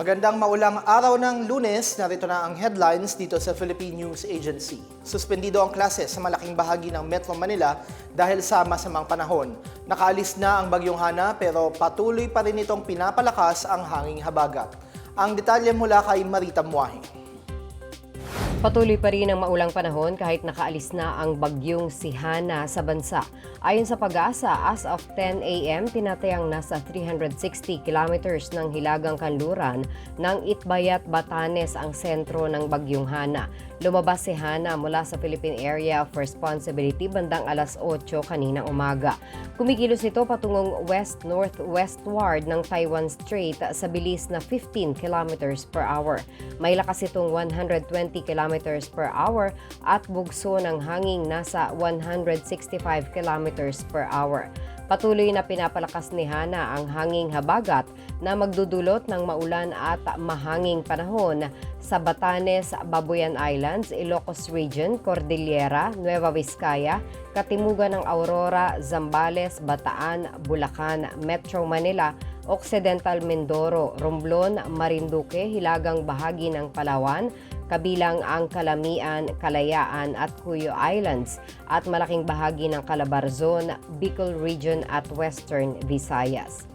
Magandang maulang araw ng lunes, narito na ang headlines dito sa Philippine News Agency. Suspendido ang klase sa malaking bahagi ng Metro Manila dahil sa masamang panahon. Nakaalis na ang bagyong Hana pero patuloy pa rin itong pinapalakas ang hanging habagat. Ang detalye mula kay Marita Muahe. Patuloy pa rin ang maulang panahon kahit nakaalis na ang bagyong si Hana sa bansa. Ayon sa pag-asa, as of 10 a.m., tinatayang nasa 360 kilometers ng hilagang kanluran ng Itbayat, Batanes ang sentro ng bagyong Hana. Lumabas si Hana mula sa Philippine Area of Responsibility bandang alas 8 kaninang umaga. Kumikilos ito patungong west-northwestward ng Taiwan Strait sa bilis na 15 kilometers per hour. May lakas itong 120 kilometers per hour at bugso ng hanging nasa 165 kilometers per hour. Patuloy na pinapalakas ni Hana ang hanging habagat na magdudulot ng maulan at mahanging panahon sa Batanes, Babuyan Islands, Ilocos Region, Cordillera, Nueva Vizcaya, Katimugan ng Aurora, Zambales, Bataan, Bulacan, Metro Manila, Occidental Mindoro, Romblon, Marinduque, Hilagang Bahagi ng Palawan, kabilang ang Kalamian, Kalayaan at Cuyo Islands at malaking bahagi ng Calabarzon, Bicol Region at Western Visayas.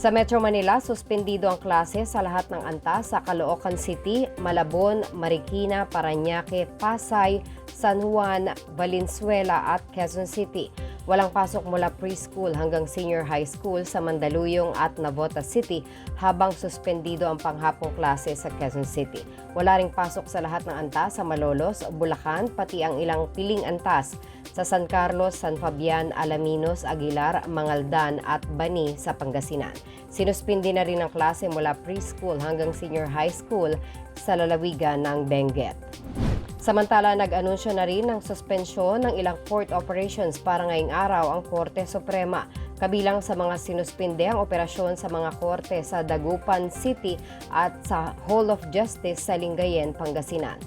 Sa Metro Manila, suspendido ang klase sa lahat ng antas sa Caloocan City, Malabon, Marikina, Parañaque, Pasay, San Juan, Valenzuela at Quezon City. Walang pasok mula preschool hanggang senior high school sa Mandaluyong at Navotas City habang suspendido ang panghapong klase sa Quezon City. Wala ring pasok sa lahat ng antas sa Malolos, Bulacan, pati ang ilang piling antas sa San Carlos, San Fabian, Alaminos, Aguilar, Mangaldan at Bani sa Pangasinan. Sinuspindi na rin ang klase mula preschool hanggang senior high school sa lalawigan ng Benguet. Samantala, nag-anunsyo na rin ng suspensyon ng ilang court operations para ngayong araw ang Korte Suprema. Kabilang sa mga sinuspinde ang operasyon sa mga korte sa Dagupan City at sa Hall of Justice sa Lingayen, Pangasinan.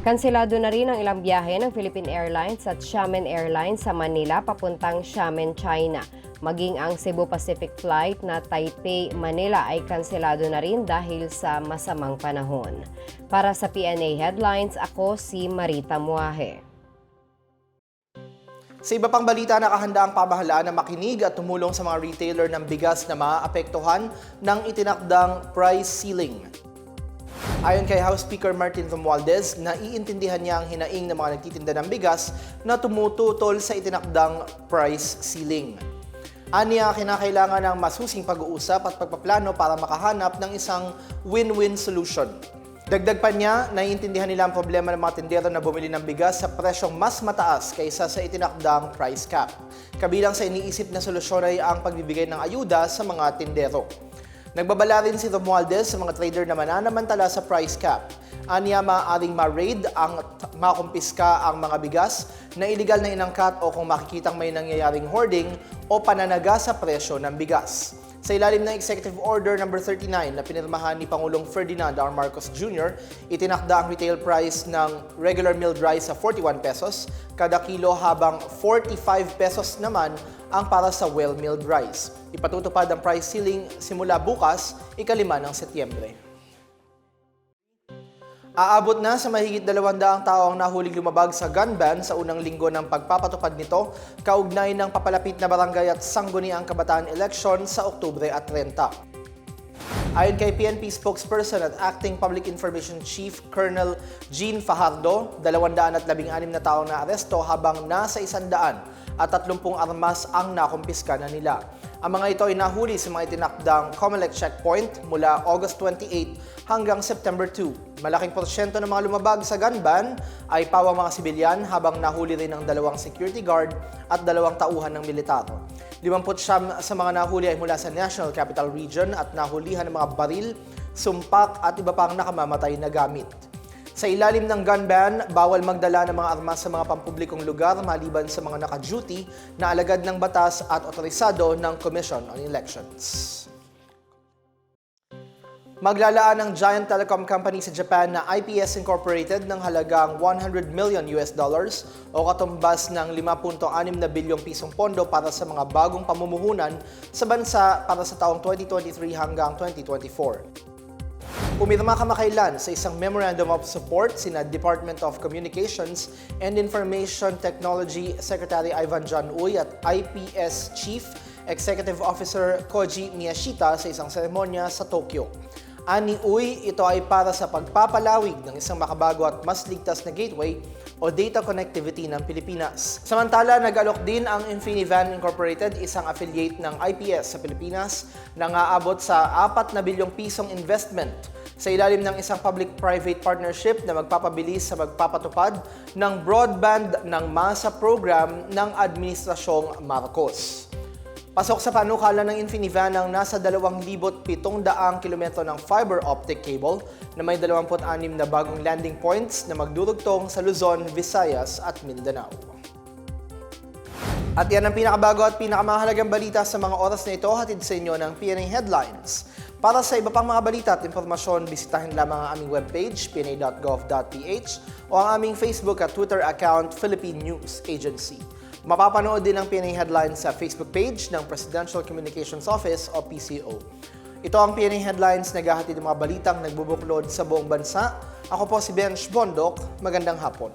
Kanselado na rin ang ilang biyahe ng Philippine Airlines at Xiamen Airlines sa Manila papuntang Xiamen, China. Maging ang Cebu Pacific flight na Taipei, Manila ay kanselado na rin dahil sa masamang panahon. Para sa PNA Headlines, ako si Marita Muahe. Sa iba pang balita, nakahanda ang pamahalaan na makinig at tumulong sa mga retailer ng bigas na maapektuhan ng itinakdang price ceiling. Ayon kay House Speaker Martin Romualdez, naiintindihan niya ang hinaing ng mga nagtitinda ng bigas na tumututol sa itinakdang price ceiling. Aniya, kinakailangan ng masusing pag-uusap at pagpaplano para makahanap ng isang win-win solution. Dagdag pa niya, naiintindihan nila ang problema ng mga tindero na bumili ng bigas sa presyong mas mataas kaysa sa itinakdang price cap. Kabilang sa iniisip na solusyon ay ang pagbibigay ng ayuda sa mga tindero. Nagbabala rin si Romualdez sa mga trader na mananamantala sa price cap. Aniya maaaring ma-raid ang makumpiska ang mga bigas na iligal na inangkat o kung makikitang may nangyayaring hoarding o pananaga sa presyo ng bigas. Sa ilalim ng Executive Order No. 39 na pinirmahan ni Pangulong Ferdinand R. Marcos Jr., itinakda ang retail price ng regular milled rice sa 41 pesos kada kilo habang 45 pesos naman ang para sa well-milled rice. Ipatutupad ang price ceiling simula bukas, ikalima ng Setyembre. Aabot na sa mahigit 200 tao ang nahuling lumabag sa gun ban sa unang linggo ng pagpapatupad nito, kaugnay ng papalapit na barangay at sangguniang kabataan election sa Oktubre at 30. Ayon kay PNP spokesperson at Acting Public Information Chief Colonel Jean Fajardo, 216 na tao na aresto habang nasa 100 at 30 armas ang nakumpiska na nila. Ang mga ito ay nahuli sa mga itinakdang Comelec checkpoint mula August 28 hanggang September 2. Malaking porsyento ng mga lumabag sa gun ban ay pawang mga sibilyan habang nahuli rin ng dalawang security guard at dalawang tauhan ng militar. 50 sa mga nahuli ay mula sa National Capital Region at nahulihan ng mga baril, sumpak at iba pang nakamamatay na gamit. Sa ilalim ng gun ban, bawal magdala ng mga armas sa mga pampublikong lugar maliban sa mga naka-duty na alagad ng batas at otorisado ng Commission on Elections. Maglalaan ng giant telecom company sa Japan na IPS Incorporated ng halagang 100 million US dollars o katumbas ng 5.6 na bilyong pisong pondo para sa mga bagong pamumuhunan sa bansa para sa taong 2023 hanggang 2024. Pumirma kamakailan sa isang Memorandum of Support sina Department of Communications and Information Technology Secretary Ivan John Uy at IPS Chief Executive Officer Koji Miyashita sa isang seremonya sa Tokyo. Ani Uy, ito ay para sa pagpapalawig ng isang makabago at mas ligtas na gateway o data connectivity ng Pilipinas. Samantala, nag-alok din ang Infinivan Incorporated, isang affiliate ng IPS sa Pilipinas, na aabot sa 4 na bilyong pisong investment sa ilalim ng isang public-private partnership na magpapabilis sa magpapatupad ng broadband ng masa program ng Administrasyong Marcos. Pasok sa panukala ng Infinivan ang nasa 2,700 kilometro ng fiber optic cable na may 26 na bagong landing points na magdurugtong sa Luzon, Visayas at Mindanao. At yan ang pinakabago at pinakamahalagang balita sa mga oras na ito hatid sa inyo ng PNA Headlines. Para sa iba pang mga balita at impormasyon, bisitahin lamang ang aming webpage, pna.gov.ph o ang aming Facebook at Twitter account, Philippine News Agency. Mapapanood din ang PNA Headlines sa Facebook page ng Presidential Communications Office o PCO. Ito ang PNA Headlines na gahatid ng mga balitang nagbubuklod sa buong bansa. Ako po si Bench Bondok. Magandang hapon.